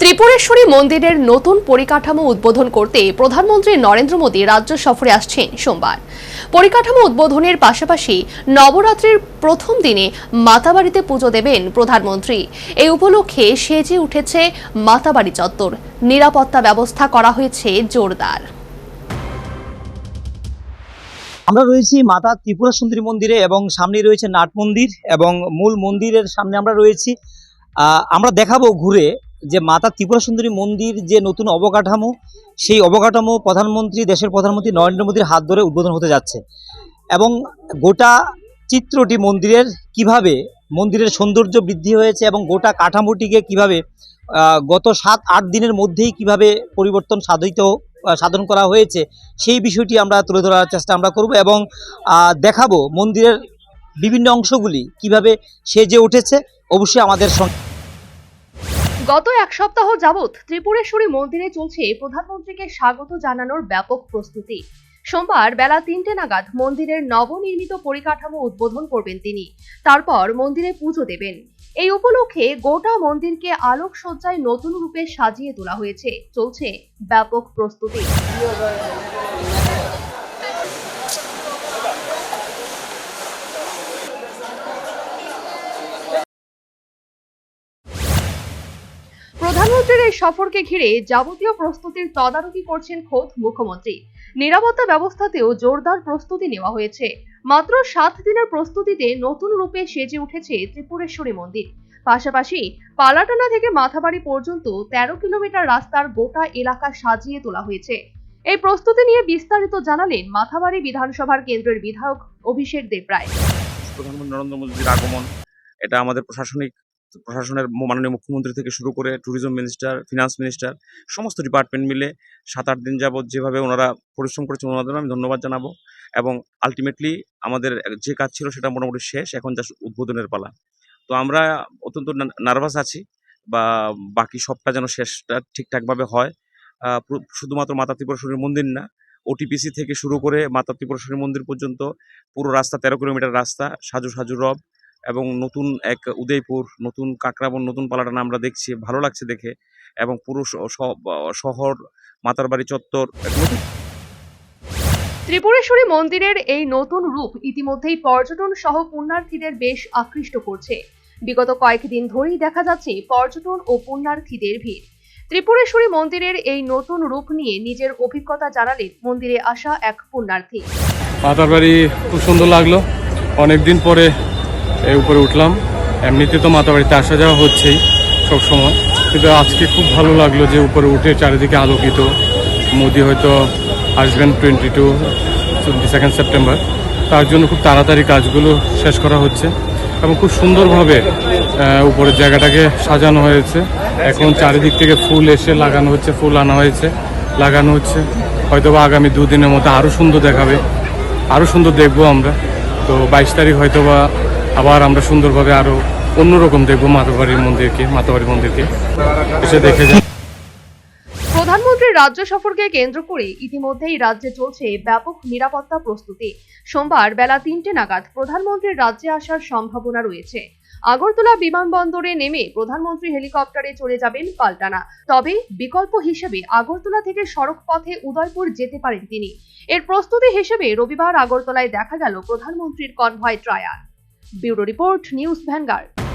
ত্রিপুরেশ্বরী মন্দিরের নতুন পরিকাঠামো উদ্বোধন করতে প্রধানমন্ত্রী নরেন্দ্র মোদী রাজ্য সফরে আসছেন সোমবার। পরিকাঠামো উদ্বোধনের পাশাপাশি নবরাত্রির প্রথম দিনে মাতাবাড়িতে পুজো দেবেন প্রধানমন্ত্রী। এই উপলক্ষে সেজে উঠেছে মাতাবাড়ি চত্বর। নিরাপত্তা ব্যবস্থা করা হয়েছে জোরদার। আমরা রয়েছি মাতা ত্রিপুরা সুন্দরী মন্দিরে এবং সামনে রয়েছে নাট মন্দির এবং মূল মন্দিরের সামনে আমরা রয়েছি। আমরা দেখাবো ঘুরে যে মাতা ত্রিপুরা সুন্দরী মন্দির যে নতুন অবকাঠামো, সেই অবকাঠামো প্রধানমন্ত্রী, দেশের প্রধানমন্ত্রী নরেন্দ্র মোদীর হাত ধরে উদ্বোধন হতে যাচ্ছে। এবং গোটা চিত্রটি মন্দিরের কীভাবে, মন্দিরের সৌন্দর্য বৃদ্ধি হয়েছে এবং গোটা কাঠামোটিকে কীভাবে গত সাত, আট দিনের মধ্যেই কীভাবে পরিবর্তন সাধিত সাধন করা হয়েছে, সেই বিষয়টি আমরা তুলে ধরার চেষ্টা আমরা করব এবং দেখাবো মন্দিরের বিভিন্ন অংশগুলি কীভাবে সেজে উঠেছে। অবশ্যই আমাদের সঙ্গে গত এক সপ্তাহ যাবৎ ত্রিপুরেশ্বরী মন্দিরে চলছে প্রধানমন্ত্রীকে স্বাগত জানানোর ব্যাপক প্রস্তুতি। সোমবার বেলা তিনটে নাগাদ মন্দিরের নবনির্মিত পরিকাঠামো উদ্বোধন করবেন তিনি। তারপর মন্দিরে পুজো দেবেন। এই উপলক্ষে গোটা মন্দিরকে আলোকসজ্জায় নতুন রূপে সাজিয়ে তোলা হয়েছে। চলছে ব্যাপক প্রস্তুতি। প্রধানমন্ত্রীর এই সফরকে ঘিরে যাবতীয় প্রস্তুতির তদারকি করছেন খোদ মুখ্যমন্ত্রী। নিরাপত্তা ব্যবস্থাতেও জোরদার প্রস্তুতি নেওয়া হয়েছে। মাত্র সাত দিনের প্রস্তুতিতে নতুন রূপে সেজে উঠেছে ত্রিপুরেশ্বরী মন্দির। পাশাপাশি পালাটানা থেকে মাথাবাড়ি পর্যন্ত তেরো কিলোমিটার রাস্তার গোটা এলাকা সাজিয়ে তোলা হয়েছে। এই প্রস্তুতি নিয়ে বিস্তারিত জানালেন মাথাবাড়ি বিধানসভার কেন্দ্রের বিধায়ক অভিষেক দেবরায়। প্রধানমন্ত্রী নরেন্দ্র মোদীর আগমন, এটা আমাদের প্রশাসনিক প্রশাসনের মাননীয় মুখ্যমন্ত্রী থেকে শুরু করে ট্যুরিজম মিনিস্টার ফিনান্স মিনিস্টার সমস্ত ডিপার্টমেন্ট মিলে সাত আট দিন যাবৎ যেভাবে ওনারা পরিশ্রম করেছেন ওনাদের আমি ধন্যবাদ জানাব এবং আলটিমেটলি আমাদের যে কাজ ছিল সেটা মোটামুটি শেষ, এখন যা উদ্বোধনের পালা। তো আমরা অত্যন্ত নার্ভাস আছি বা বাকি সবটা যেন শেষটা ঠিকঠাকভাবে হয়। শুধুমাত্র মাতা ত্রিপুরেশ্বরী মন্দির না ওটিপিসি থেকে শুরু করে মাতা ত্রিপুরেশ্বরী মন্দির পর্যন্ত পুরো রাস্তা, তেরো কিলোমিটার রাস্তা সাজু সাজু রব এবং নতুন এক উদয়পুর নতুন কাকরাবন নতুন পালাটানা আমরা দেখছি ভালো লাগছে দেখে এবং পুরো শহর মাতারবাড়ি চত্বর ত্রিপুরেশ্বরী মন্দিরের এই নতুন রূপ ইতিমধ্যেই পর্যটন সহ পুণ্যার্থীদের বেশ আকৃষ্ট করছে। বিগত কয়েকদিন ধরেই দেখা যাচ্ছে পর্যটন ও পুণ্যার্থীদের ভিড়। ত্রিপুরেশ্বরী মন্দিরের এই নতুন রূপ নিয়ে নিজের অভিজ্ঞতা জানালেন মন্দিরে আসা এক পুণ্যার্থী। মাতার বাড়ি খুব সুন্দর লাগল। অনেকদিন পরে এই উপরে উঠলাম। এমনিতে তো মাতার বাড়িতে আসা যাওয়া হচ্ছেই সব সময়। কিন্তু আজকে খুব ভালো লাগল যে উপরে উঠে চারিদিকে আলোকিত। মোদি হয়তো আসবেন twenty two twenty second September তার জন্য খুব তাড়াতাড়ি কাজগুলো শেষ করা হচ্ছে। এবং খুব সুন্দরভাবে উপরের জায়গাটাকে সাজানো হয়েছে। এখন চারিদিক থেকে ফুল এসে লাগানো হচ্ছে, ফুল আনা হয়েছে, লাগানো হচ্ছে। হয়তো বা আগামী দুদিনের মতো আরও সুন্দর দেখাবে। আরও সুন্দর দেখব আমরা। তো বাইশ তারিখ হয়তো বা আবার আমরা সুন্দরভাবে আরও অন্যরকম দেখব মাতাবাড়ির মন্দিরকে মাতাবাড়ির মন্দিরকে। এসে দেখে যান প্রধানমন্ত্রীর রাজ্য সফরকে কেন্দ্র করে ইতিমধ্যেই রাজ্যে চলছে ব্যাপক নিরাপত্তা প্রস্তুতি। সোমবার বেলা তিনটে নাগাদ প্রধানমন্ত্রীর রাজ্যে আসার সম্ভাবনা রয়েছে। আগরতলা বিমানবন্দরে নেমে প্রধানমন্ত্রী হেলিকপ্টারে চলে যাবেন পাল্টানা। তবে বিকল্প হিসেবে আগরতলা থেকে সড়ক পথে উদয়পুর যেতে পারেন তিনি। এর প্রস্তুতি হিসেবে রবিবার আগরতলায় দেখা গেল প্রধানমন্ত্রীর convoy trial. Bureau report news Vanguard